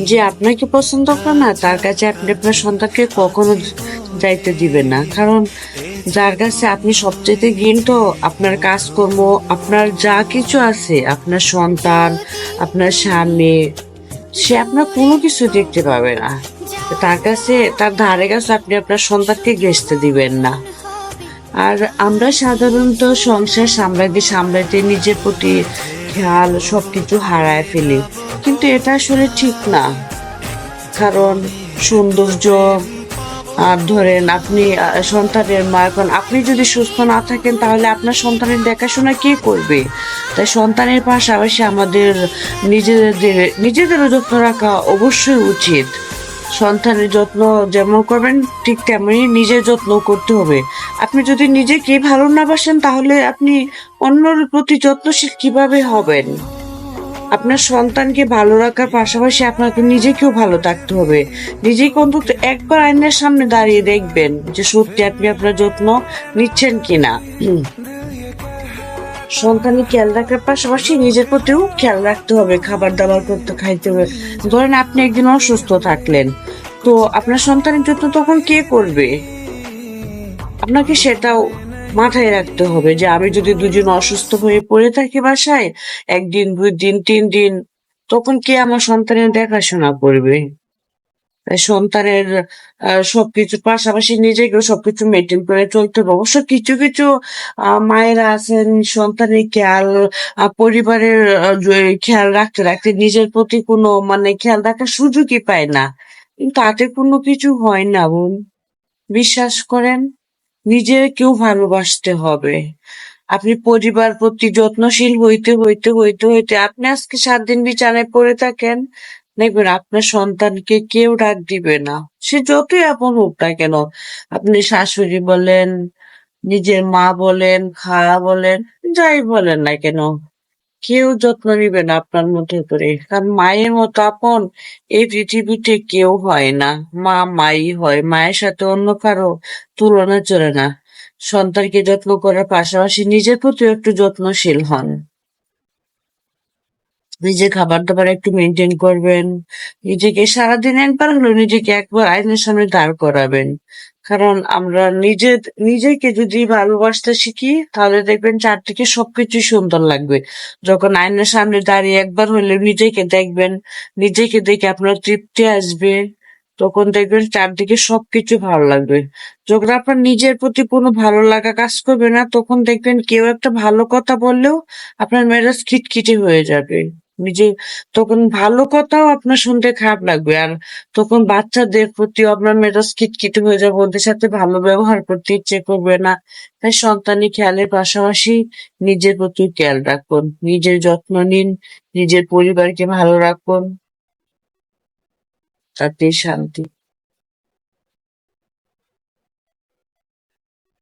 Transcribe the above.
যে আপনাকে পছন্দ করে না, তার কাছে আপনি আপনার সন্তানকে কখনো যাইতে দিবেন না। কারণ যার কাছে আপনি সবচেয়ে ঘৃণিত আপনার কাজকর্ম, আপনার যা কিছু আছে, আপনার সন্তান, আপনার স্বামী, সে আপনার কোনো কিছু দেখতে পাবে না। তার কাছে, তার ধারে কাছে আপনি আপনার সন্তানকে ঘেসতে দিবেন না। আর আমরা সাধারণত সংসার সামলাইতে সামলাইতে নিজের প্রতি খেয়াল সবকিছু হারায় ফেলি। কিন্তু এটা আসলে ঠিক না। কারণ সৌন্দর্য, আর ধরেন আপনি সন্তানের মা, এখন আপনি যদি সুস্থ না থাকেন, তাহলে আপনার সন্তানের দেখাশোনা কে করবে? তাই সন্তানের পাশাপাশি আমাদের নিজেদের নিজেদেরও যত্ন রাখা অবশ্যই উচিত। সন্তানের যত্ন যেমন করবেন, ঠিক তেমনি নিজের যত্ন করতে হবে। আপনি যদি নিজেকে ভালো না বাসেন, তাহলে আপনি অন্যর প্রতি যত্নশীল কীভাবে হবেন? আপনার সন্তানকে ভালো রাখার পাশাপাশি আপনাকে নিজেকেও ভালো থাকতে হবে। নিজেকে অন্তত একবার আয়নার সামনে দাঁড়িয়ে দেখবেন যে সত্যি আপনি আপনার যত্ন নিচ্ছেন কিনা। সন্তানের খেয়াল রাখার পাশাপাশি নিজের প্রতিও খেয়াল রাখতে হবে, খাবার দাবার করতে, খাইতে হবে। ধরেন আপনি একদিন অসুস্থ থাকলেন, তো আপনার সন্তানের যত্ন তখন কে করবে? আপনাকে সেটাও মাথায় রাখতে হবে যে আমি যদি দুজন অসুস্থ হয়ে পড়ে থাকি বাসায়, একদিন, দুই দিন, তিন দিন, তখন কে আমার সন্তানের দেখাশোনা করবে? সন্তানের আহ, সবকিছুর পাশাপাশি নিজেকেও সবকিছু মেনটেন করে চলতে হবে। অবশ্য কিছু কিছু মায়েরা আছেন সন্তানের খেয়াল পরিবারের খেয়াল রাখতে রাখতে নিজের প্রতি কোনো মানে খেয়াল রাখার সুযোগই পায় না। কিন্তু তাতে কোনো কিছু হয় না বোন। বিশ্বাস করেন নিজেকেও ভালোবাসতে হবে। আপনি পরিবার প্রতি যত্নশীল হইতে হইতে হইতে হইতে আপনি আজকে সাত দিন বিছানায় পড়ে থাকেন দেখবেন আপনার সন্তানকে কেউ ডাক দিবে না। সে যতই আপন হোক না কেন, আপনি শাশুড়ি বলেন, নিজের মা বলেন, খালা বলেন, যাই বলেন না কেন, কেউ যত্ন নিবে না আপনার মতো করে। কারণ মায়ের মতো আপন এই পৃথিবীতে কেউ হয় না। মা মাই হয়, মায়ের সাথে অন্য কারও তুলনা চলে না। সন্তানকে যত্ন করার পাশাপাশি নিজের প্রতিও একটু যত্নশীল হন। নিজের খাবার দাবার একটু মেনটেন করবেন। নিজেকে সারাদিন একবার হলেও নিজেকে একবার আয়নার সামনে দাঁড় করাবেন। কারণ আমরা নিজে, নিজেকে যদি ভালোবাসতে শিখি, তাহলে দেখবেন চারদিকে সবকিছু সুন্দর লাগবে। যখন আয়নার সামনে দাঁড়িয়ে একবার হলে নিজেকে দেখবেন, নিজেকে দেখে আপনার তৃপ্তি আসবে, তখন দেখবেন চারদিকে সবকিছু ভালো লাগবে। যখন আপনার নিজের প্রতি কোনো ভালো লাগা কাজ করবে না, তখন দেখবেন কেউ একটা ভালো কথা বললেও আপনার মেজাজ খিটখিটে হয়ে যাবে। নিজে তখন ভালো কথাও আপনার শুনতে খারাপ লাগবে। আর তখন বাচ্চাদের প্রতি আপনার মেজাজ খিটখিটে হয়ে যাবে, ওদের সাথে ভালো ব্যবহার করতে ইচ্ছে করবে না। তাই সন্তানের খেয়ালের পাশাপাশি নিজের প্রতি খেয়াল রাখুন, নিজের যত্ন নিন, নিজের পরিবারকে ভালো রাখুন। তাতে শান্তি।